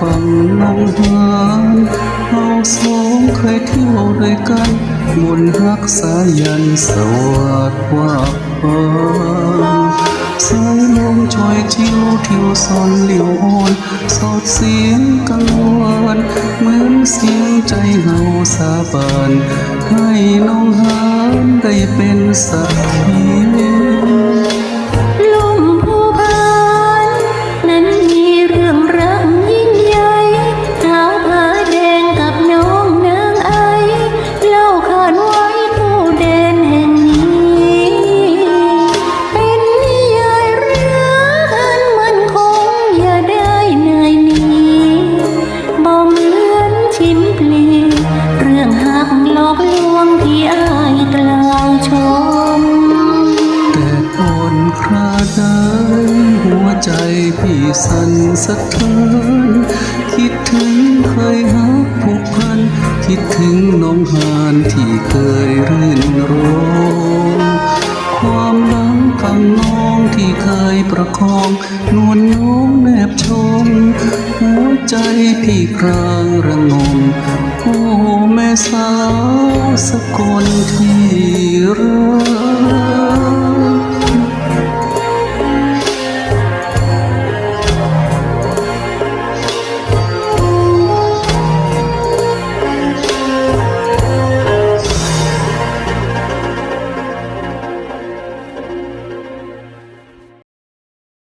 ฝั่งหนองหานเราสองเคยเที่ยวด้วยกันบนรักสายันสวัสดว่าฟ้าสายลมชอยชิวทิวซอนเหลียวอ่อนสอดเสียงกังวานเหมือนเสียงใจเฮาสาบานให้น้องหานได้เป็นสักที ใจพี่สั่นสะเทือนคิดถึงเคยหักผูกพัน คิดถึงน้องหานที่เคยรื่นรมความรักคำน้องที่เคยประคอง นวลน้องแนบชม หัวใจพี่ครางระงมโอ้แม่สาวสกลที่รัก